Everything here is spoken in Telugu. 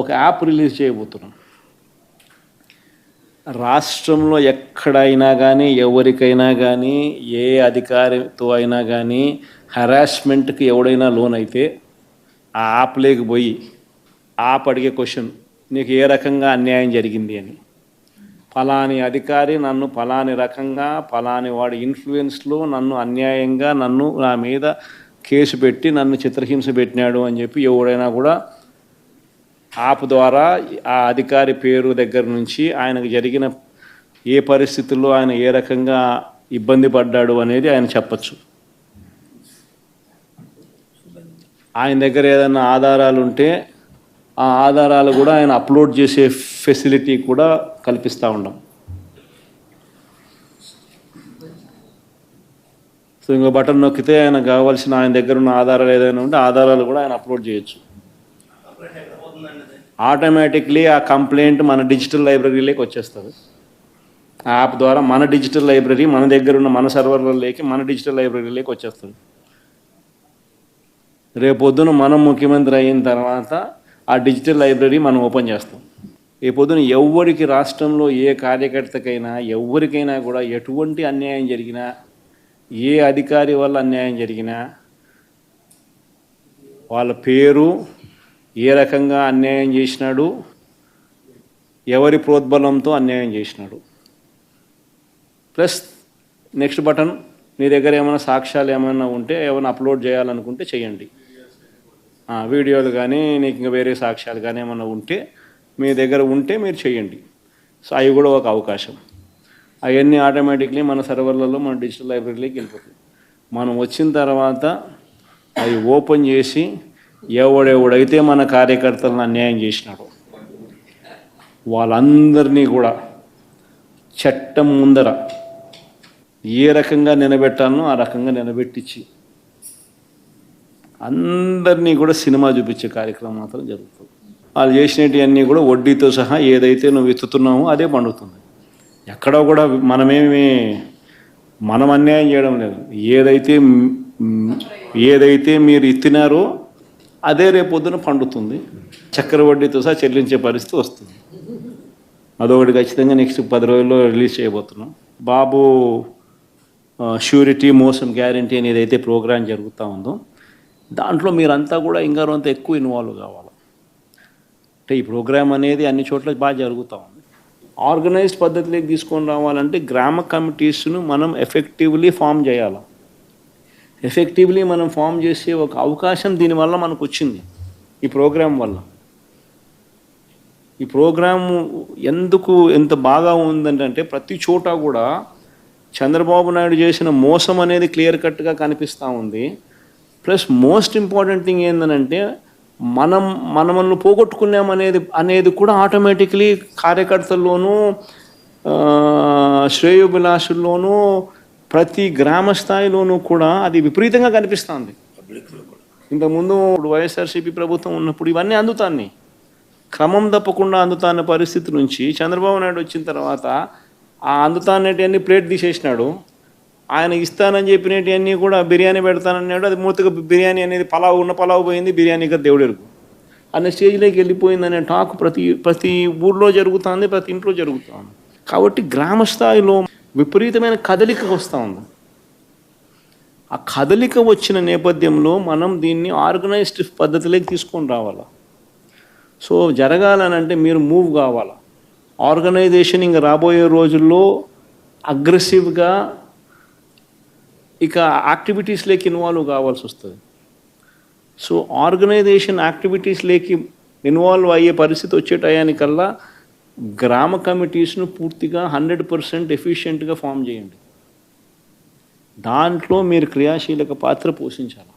ఒక యాప్ రిలీజ్ చేయబోతున్నాం. రాష్ట్రంలో ఎక్కడైనా కానీ ఎవరికైనా కానీ ఏ అధికారితో అయినా కానీ హరాస్మెంట్కి ఎవడైనా లోన్ అయితే ఆ యాప్లోకి పోయి యాప్ అడిగే క్వశ్చన్ నీకు ఏ రకంగా అన్యాయం జరిగింది అని. ఫలాని అధికారి నన్ను ఫలాని రకంగా ఫలాని వాడి ఇన్ఫ్లుయెన్స్లో నన్ను అన్యాయంగా నన్ను నా మీద కేసు పెట్టి నన్ను చిత్రహింస పెట్టినాడు అని చెప్పి ఎవడైనా కూడా యాప్ ద్వారా ఆ అధికారి పేరు దగ్గర నుంచి ఆయనకు జరిగిన ఏ పరిస్థితుల్లో ఆయన ఏ రకంగా ఇబ్బంది పడ్డాడు అనేది ఆయన చెప్పచ్చు. ఆయన దగ్గర ఏదైనా ఆధారాలు ఉంటే ఆ ఆధారాలు కూడా ఆయన అప్లోడ్ చేసే ఫెసిలిటీ కూడా కల్పిస్తూ ఉన్నాం సో ఇంకో బటన్ నొక్కితే ఆయన కావాల్సిన ఆయన దగ్గర ఉన్న ఆధారాలు ఏదైనా ఉంటే ఆధారాలు కూడా ఆయన అప్లోడ్ చేయొచ్చు. ఆటోమేటిక్లీ ఆ కంప్లైంట్ మన డిజిటల్ లైబ్రరీలోకి వచ్చేస్తుంది. ఆ యాప్ ద్వారా మన డిజిటల్ లైబ్రరీ మన దగ్గర ఉన్న మన సర్వర్లలోకి మన డిజిటల్ లైబ్రరీలోకి వచ్చేస్తుంది. రేపొద్దున మనం ముఖ్యమంత్రి అయిన తర్వాత ఆ డిజిటల్ లైబ్రరీ మనం ఓపెన్ చేస్తాం. రేపొద్దున ఎవరికి రాష్ట్రంలో ఏ కార్యకర్తకైనా ఎవరికైనా కూడా ఎటువంటి అన్యాయం జరిగినా ఏ అధికారి వల్ల అన్యాయం జరిగినా వాళ్ళ పేరు ఏ రకంగా అన్యాయం చేసినాడు? ఎవరి ప్రోద్బలంతో అన్యాయం చేసినాడు? ప్లస్ నెక్స్ట్ బటన్ మీ దగ్గర ఏమైనా సాక్ష్యాలు ఏమైనా ఉంటే ఏమైనా అప్లోడ్ చేయాలనుకుంటే చేయండి. వీడియోలు కానీ నీకు ఇంకా వేరే సాక్ష్యాలు కానీ ఏమైనా ఉంటే మీ దగ్గర ఉంటే మీరు చేయండి. సో అవి కూడా ఒక అవకాశం. అవన్నీ ఆటోమేటిక్లీ మన సర్వర్లలో మన డిజిటల్ లైబ్రరీలోకి వెళ్ళిపోతుంది మనం వచ్చిన తర్వాత అవి ఓపెన్ చేసి ఎవడెవడైతే మన కార్యకర్తలను అన్యాయం చేసినాడో వాళ్ళందరినీ కూడా చట్టం ముందర ఏ రకంగా నిలబెట్టాలనో ఆ రకంగా నిలబెట్టించి అందరినీ కూడా సినిమా చూపించే కార్యక్రమం మాత్రం జరుగుతుంది. వాళ్ళు చేసినవన్నీ కూడా వడ్డీతో సహా ఏదైతే నువ్వు ఎత్తుతున్నావో అదే పండుతుంది. ఎక్కడో కూడా మనమేమి మనం అన్యాయం చేయడం లేదు. ఏదైతే ఏదైతే మీరు ఇత్తినారో అదే రేపొద్దున పండుతుంది. చక్కెర వడ్డీతో సహా చెల్లించే పరిస్థితి వస్తుంది. అదొకటి ఖచ్చితంగా నెక్స్ట్ పది రోజుల్లో రిలీజ్ చేయబోతున్నాం. బాబు ష్యూరిటీ మోసం గ్యారంటీ అనేది అయితే ప్రోగ్రాం జరుగుతూ ఉందో దాంట్లో మీరంతా కూడా ఇంకా కొంత ఎక్కువ ఇన్వాల్వ్ కావాలి? అంటే ఈ ప్రోగ్రామ్ అనేది అన్ని చోట్ల బాగా జరుగుతూ ఉంది. ఆర్గనైజ్డ్ పద్ధతిలోకి తీసుకొని రావాలంటే గ్రామ కమిటీస్ను మనం ఎఫెక్టివ్లీ ఫామ్ చేయాలి? ఎఫెక్టివ్లీ మనం ఫామ్ చేసే ఒక అవకాశం దీనివల్ల మనకు వచ్చింది ఈ ప్రోగ్రాం వల్ల. ఈ ప్రోగ్రాం ఎందుకు ఎంత బాగా ఉందంటే ప్రతి చోట కూడా చంద్రబాబు నాయుడు చేసిన మోసం అనేది క్లియర్ కట్గా కనిపిస్తూ ఉంది. ప్లస్ మోస్ట్ ఇంపార్టెంట్ థింగ్ ఏంటంటే మనం మనమల్ని పోగొట్టుకున్నామనేది అనేది కూడా ఆటోమేటిక్లీ కార్యకర్తల్లోనూ శ్రేయోభిలాషుల్లోనూ ప్రతి గ్రామ స్థాయిలోనూ కూడా అది విపరీతంగా కనిపిస్తుంది. ఇంతకుముందు ఇప్పుడు వైఎస్ఆర్సీపీ ప్రభుత్వం ఉన్నప్పుడు ఇవన్నీ అందుతాన్ని. క్రమం తప్పకుండా అందుతాన్న పరిస్థితి నుంచి చంద్రబాబు నాయుడు వచ్చిన తర్వాత ఆ అందుతానేటివన్నీ ప్లేట్ తీసేసినాడు. ఆయన ఇస్తానని చెప్పినవన్నీ కూడా బిర్యానీ పెడతానన్నాడు. అది మూతగా బిర్యానీ అనేది పలావ్ ఉన్న పలావ్ పోయింది బిర్యానీగా దేవుడెరుగు అన్న స్టేజ్లోకి వెళ్ళిపోయిందనే టాక్ ప్రతి ప్రతి ఊర్లో జరుగుతుంది ప్రతి ఇంట్లో జరుగుతుంది. కాబట్టి గ్రామ స్థాయిలో విపరీతమైన కదలిక వస్తూ ఉంది. ఆ కదలిక వచ్చిన నేపథ్యంలో మనం దీన్ని ఆర్గనైజ్డ్ పద్ధతిలోకి తీసుకొని రావాలా? సో జరగాలనంటే మీరు మూవ్ కావాలా? ఆర్గనైజేషన్ ఇంకా రాబోయే రోజుల్లో అగ్రెసివ్గా ఇక యాక్టివిటీస్లోకి ఇన్వాల్వ్ కావాల్సి వస్తుంది. సో ఆర్గనైజేషన్ యాక్టివిటీస్లోకి ఇన్వాల్వ్ అయ్యే పరిస్థితి వచ్చే టయానికల్లా గ్రామ కమిటీస్ను పూర్తిగా హండ్రెడ్ పర్సెంట్ ఎఫిషియెంట్గా ఫామ్ చేయండి. దాంట్లో మీరు క్రియాశీలక పాత్ర పోషించాలి?